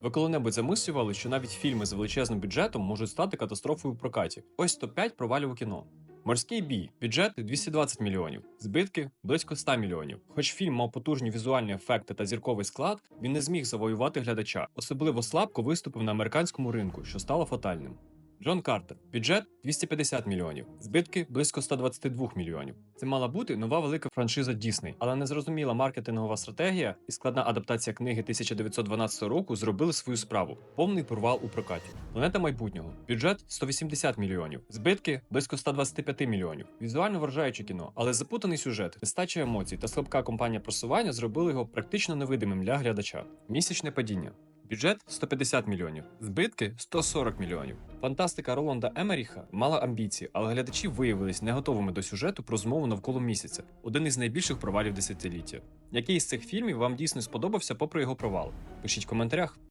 Ви коли-небудь замислювали, що навіть фільми з величезним бюджетом можуть стати катастрофою в прокаті? Ось топ-5 провалів у кіно. Морський бій, бюджет 220 мільйонів, збитки близько 100 мільйонів. Хоч фільм мав потужні візуальні ефекти та зірковий склад, він не зміг завоювати глядача. Особливо слабко виступив на американському ринку, що стало фатальним. Джон Картер, бюджет 250 мільйонів, збитки близько 122 мільйонів. Це мала бути нова велика франшиза Дісней, але незрозуміла маркетингова стратегія і складна адаптація книги 1912 року зробили свою справу. Повний провал у прокаті. Планета майбутнього. Бюджет 180 мільйонів, збитки близько 125 мільйонів. Візуально вражаюче кіно, але запутаний сюжет, нестача емоцій та слабка компанія просування зробили його практично невидимим для глядача. Місячне падіння. Бюджет 150 мільйонів, збитки 140 мільйонів. Фантастика Роланда Емеріха мала амбіції, але глядачі виявились не готовими до сюжету про змову навколо місяця, один із найбільших провалів десятиліття. Який з цих фільмів вам дійсно сподобався попри його провал? Пишіть в коментарях.